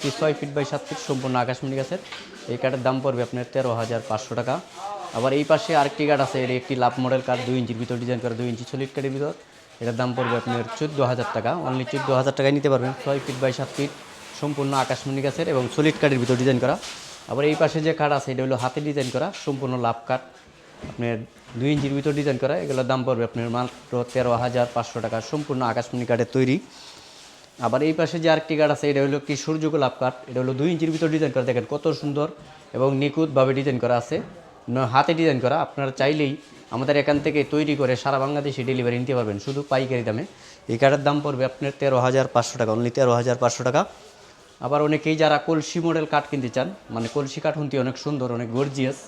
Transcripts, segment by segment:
কি ছয় feet by সাত ফিট সম্পূর্ণ আকাশমণি গাছের। এই কাঠের দাম পড়বে আপনার তেরো হাজার পাঁচশো টাকা। আবার এই পাশে আরেকটি কাঠ আছে, এটি একটি লাভ মডেল কাঠ, দুই ইঞ্চির ভিতর ডিজাইন করা, দুই ইঞ্চি সলিড কাঠের ভিতর। এটার দাম পড়বে আপনার চোদ্দ হাজার টাকা। অনলি চোদ্দ হাজার টাকায় নিতে পারবেন। ছয় ফিট বাই সাত ফিট সম্পূর্ণ আকাশমণি গাছের এবং সলিড কাঠের ভিতর ডিজাইন করা। আবার এই পাশে যে কাঠ আছে, এটা হলো হাতে ডিজাইন করা, সম্পূর্ণ লাভ কাঠ। আপনার দুই ইঞ্চির ভিতর ডিজাইন করা, এগুলোর দাম পড়বে আপনার মাত্র তেরো হাজার পাঁচশো টাকা। সম্পূর্ণ আকাশমণি কাঠের তৈরি। আবার এই পাশে যে আরেকটি কাঠ আছে, এটা হলো কি সূর্যগোলাপ কাঠ এটা হলো দুই ইঞ্চির ভিতর ডিজাইন করা। দেখেন কত সুন্দর এবং নিখুঁতভাবে ডিজাইন করা আছে। হাতে ডিজাইন করা। আপনারা চাইলেই আমাদের এখান থেকে তৈরি করে সারা বাংলাদেশে ডেলিভারি নিতে পারবেন শুধু পাইকারি দামে। এই কাঠের দাম পড়বে আপনার তেরো হাজার পাঁচশো টাকা অনলি তেরো হাজার পাঁচশো টাকা। আবার অনেকেই যারা কলসি মডেল কাঠ কিনতে চান মানে কলসি কাঠ হুন্তি অনেক সুন্দর, অনেক গর্জিয়াস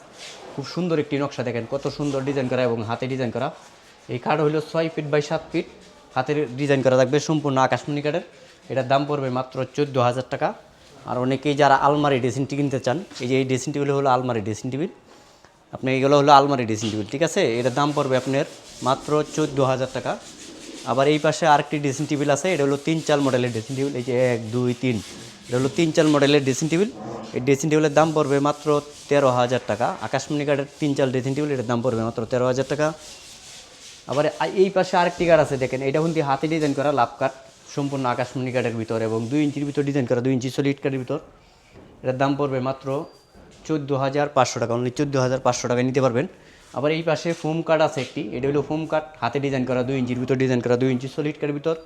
খুব সুন্দর একটি নকশা। দেখেন কত সুন্দর ডিজাইন করা এবং হাতে ডিজাইন করা। এই কাঠ হলো ছয় ফিট বাই সাত ফিট হাতের ডিজাইন করা থাকবে সম্পূর্ণ আকাশমণি কাঠের। এটার দাম পড়বে মাত্র চোদ্দ হাজার টাকা। আর অনেকেই যারা আলমারি ড্রেসিং টেবিল কিনতে চান, এই যে এই ড্রেসিং টেবিল হলো আলমারি ড্রেসিং টেবিল আপনি এগুলো হলো আলমারি ড্রেসিং টেবিল ঠিক আছে? এটার দাম পড়বে আপনার মাত্র চোদ্দ হাজার টাকা। আবার এই পাশে আরেকটি ড্রেসিং টেবিল আছে, এটা হলো তিন চাল মডেলের ড্রেসিং টেবিল এই যে এক, দুই, তিন, এটা হলো তিন চাল মডেলের ড্রেসিং টেবিল এই ড্রেসিং টেবিলের দাম পড়বে মাত্র তেরো হাজার টাকা। আকাশমণি কাঠের তিন চাল ড্রেসিং টেবিল এটার দাম পড়বে মাত্র তেরো হাজার টাকা। আবার এই পাশে আরেকটি কার্ড আছে, দেখেন, এটা কিন্তু হাতে ডিজাইন করা লাভ কাঠ সম্পূর্ণ আকাশমণি কার্ডের ভিতর এবং দুই ইঞ্চির ভিতর ডিজাইন করা, দুই ইঞ্চি সলিড কাঠের ভিতর। এটার দাম পড়বে মাত্র চোদ্দ হাজার পাঁচশো টাকা অনলি চোদ্দ হাজার পাঁচশো টাকা নিতে পারবেন। আবার এই পাশে ফোম কার্ড আছে একটি, এটা হলো ফোম কাঠ হাতে ডিজাইন করা, দুই ইঞ্চির ভিতর ডিজাইন করা, দুই ইঞ্চি সলিড কাঠের ভিতর,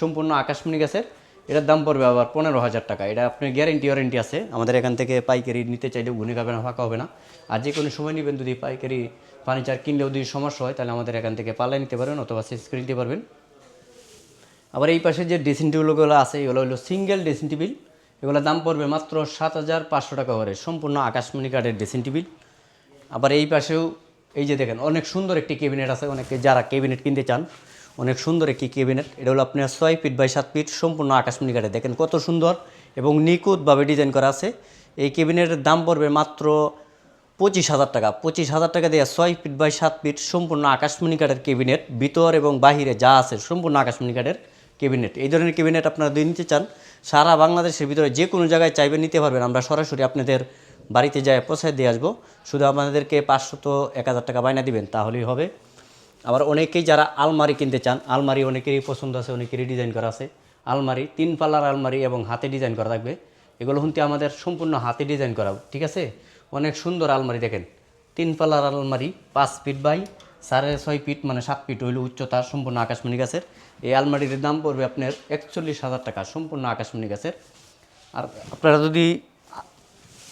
সম্পূর্ণ আকাশমণি গাছের। এটার দাম পড়বে আবার পনেরো হাজার টাকা। এটা আপনার গ্যারেন্টি ওয়ারেন্টি আছে। আমাদের এখান থেকে পাইকারি নিতে চাইলেও গুনে খাবে না ফাঁকা হবে না। আর যে কোনো সময় নেবেন, যদি পাইকারি ফার্নিচার কিনলেও যদি সমস্যা হয়, তাহলে আমাদের এখান থেকে পাল্লা নিতে পারবেন অথবা সেস করে নিতে পারবেন। আবার এই পাশে যে ড্রেসিং টেবিলগুলো আছে, এগুলো হলো সিঙ্গেল ড্রেসিং টেবিল এগুলোর দাম পড়বে মাত্র সাত হাজার পাঁচশো টাকা করে। সম্পূর্ণ আকাশমণি কাঠের ড্রেসিং টেবিল আবার এই পাশেও এই যে দেখেন, অনেক সুন্দর একটি ক্যাবিনেট আছে। অনেকে যারা ক্যাবিনেট কিনতে চান অনেক সুন্দর একটি ক্যাবিনেট। এটা হলো আপনার ছয় ফিট বাই সাত ফিট সম্পূর্ণ আকাশমণি কাঠের দেখেন কত সুন্দর এবং নিখুঁতভাবে ডিজাইন করা আছে। এই ক্যাবিনেটের দাম পড়বে মাত্র পঁচিশ হাজার টাকা। পঁচিশ হাজার টাকা দিয়ে ছয় ফিট বাই সাত ফিট সম্পূর্ণ আকাশমণি কাঠের ক্যাবিনেট। ভিতর এবং বাহিরে যা আছে সম্পূর্ণ আকাশমণি কাঠের ক্যাবিনেট। এই ধরনের ক্যাবিনেট আপনারা যদি নিতে চান, সারা বাংলাদেশের ভিতরে যে কোনো জায়গায় চাইবেন নিতে পারবেন। আমরা সরাসরি আপনাদের বাড়িতে যায় পৌঁছায় দিয়ে আসব। শুধু আপনাদেরকে পাঁচশো তো এক হাজার টাকা বায়না দিবেন, তাহলেই হবে। আবার অনেকেই যারা আলমারি কিনতে চান, আলমারি অনেকেরই পছন্দ আছে, অনেকেরই ডিজাইন করা আছে। আলমারি, তিন পাল্লার আলমারি এবং হাতে ডিজাইন করা থাকবে। এগুলো কিন্তু আমাদের সম্পূর্ণ হাতে ডিজাইন করা, ঠিক আছে? অনেক সুন্দর আলমারি দেখেন। তিন পাল্লার আলমারি, পাঁচ ফিট বাই সাড়ে ছয় ফিট মানে সাত ফিট হইল উচ্চতা, সম্পূর্ণ আকাশমণি গাছের। এই আলমারির দাম পড়বে আপনার একচল্লিশ হাজার টাকা, সম্পূর্ণ আকাশমণি গাছের। আর আপনারা যদি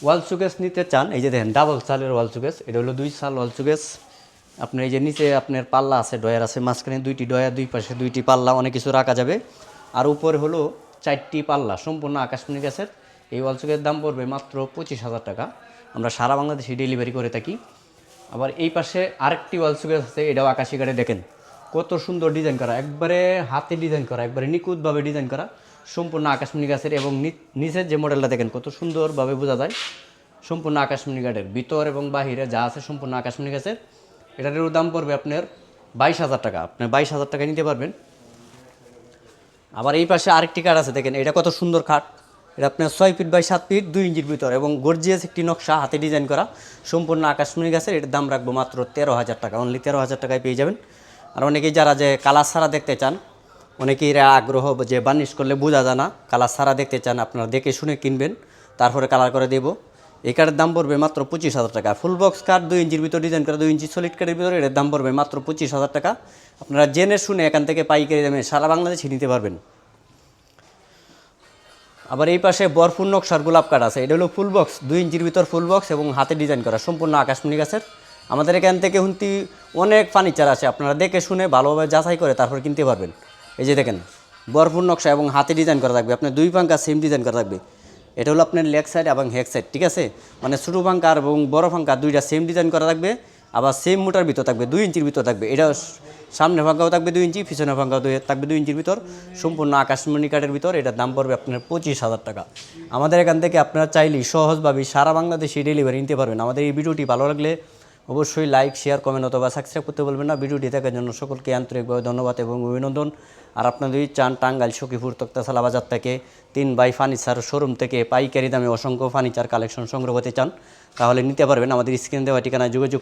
ওয়াল সুকেস নিতে চান, এই যে দেখেন ডাবল চালের ওয়াল সুকেস এটা হলো দুই সাল ওয়াল সুকেস আপনার এই যে নিচে আপনার পাল্লা আছে ডয়ার আছে, মাঝখানে দুইটি ডয়ার দুই পাশে দুইটি পাল্লা, অনেক কিছু রাখা যাবে। আর উপরে হলো চারটি পাল্লা, সম্পূর্ণ আকাশমণি গাছের। এই ওয়াল সুকেসের দাম পড়বে মাত্র পঁচিশ হাজার টাকা। আমরা সারা বাংলাদেশে ডেলিভারি করে থাকি। আবার এই পাশে আরেকটি ওয়াল সুকেস আছে, এটাও আকাশি কাঠে, দেখেন। কত সুন্দর ডিজাইন করা, একবারে হাতে ডিজাইন করা, একবারে নিখুঁতভাবে ডিজাইন করা, সম্পূর্ণ আকাশমণি গাছের এবং নিচের যে মডেলটা দেখেন, কত সুন্দরভাবে বোঝা যায়। সম্পূর্ণ আকাশমণি গাছের ভিতর এবং বাহিরে যা আছে সম্পূর্ণ আকাশমণি গাছের। এটার দাম পড়বে আপনার বাইশ হাজার টাকা। আপনি বাইশ হাজার টাকা নিতে পারবেন। আবার এই পাশে আরেকটি কাঠ আছে, দেখেন, এটা কত সুন্দর কাঠ। এটা আপনার ছয় ফিট বাই সাত ফিট, দুই ইঞ্চির ভিতর এবং গর্জিয়াস একটি নকশা হাতে ডিজাইন করা। সম্পূর্ণ আকাশমণি গাছের এটার দাম রাখব মাত্র তেরো হাজার টাকা। অনলি তেরো হাজার টাকায় পেয়ে যাবেন। আর অনেকেই যারা যে কালার ছাড়া দেখতে চান, অনেকেই এরা আগ্রহ যে বার্নিশ করলে বোঝা যায় না। কালার ছাড়া দেখতে চান, আপনারা দেখে শুনে কিনবেন। তারপরে কালার করে দেবো। এই কার্ডের দাম পড়বে মাত্র পঁচিশ হাজার টাকা। ফুল বক্স কার্ড দুই ইঞ্চির ভিতর ডিজাইন করা, দুই ইঞ্চি সলিড কার্ডের ভিতরে এটার দাম পড়বে মাত্র পঁচিশ হাজার টাকা। আপনারা জেনে শুনে এখান থেকে পাইকারি দামে সারা বাংলাদেশে নিতে পারবেন। আবার এই পাশে বরফুর নকশার গোলাপ কাঠ আছে। এটা হলো ফুল বক্স দুই ইঞ্চির ভিতর ফুল বক্স এবং হাতে ডিজাইন করা, সম্পূর্ণ আকাশমণি গাছের। আমাদের এখান থেকে হুন্তি অনেক ফার্নিচার আছে, আপনারা দেখে শুনে ভালোভাবে যাচাই করে তারপর কিনতে পারবেন। এই যে দেখেন বরফুর নকশা এবং হাতে ডিজাইন করা থাকবে। আপনার দুই পাঙ্কা সেম ডিজাইন করা থাকবে। এটা হলো আপনার লেগ সাইড এবং হেক সাইড, ঠিক আছে? মানে ছোটো ফাঙ্কা এবং বড় ফাঙ্কা দুইটা সেম ডিজাইন করা থাকবে, আবার সেম মোটার ভিতর থাকবে, দুই ইঞ্চির ভিতর থাকবে। এটা সামনে ভাঙ্গাও থাকবে দুই ইঞ্চি পিছনে ভাঙ্গাও থাকবে দুই ইঞ্চির ভিতর। সম্পূর্ণ আকাশমণি কাঠের ভিতর, এটার দাম পড়বে আপনার পঁচিশ হাজার টাকা। আমাদের এখান থেকে আপনারা চাইলেই সহজভাবে সারা বাংলাদেশে ডেলিভারি নিতে পারবেন। আমাদের এই ভিডিওটি ভালো লাগলে অবশ্যই লাইক শেয়ার কমেন্ট অথবা সাবস্ক্রাইব করতে বলবেন না। ভিডিওটি দেখার জন্য সকলকে আন্তরিকভাবে ধন্যবাদ এবং অভিনন্দন। আর আপনাদের চান টাঙ্গাইল সখীপুর তক্তাশালা বাজার থেকে তিন বাই ফার্নিচার শোরুম থেকে পাইকারি দামে অসংখ্য ফার্নিচার কালেকশন সংগ্রহ করতে চান, তাহলে নিতে পারবেন। আমাদের স্ক্রিন দেওয়া ঠিকানায় যোগাযোগ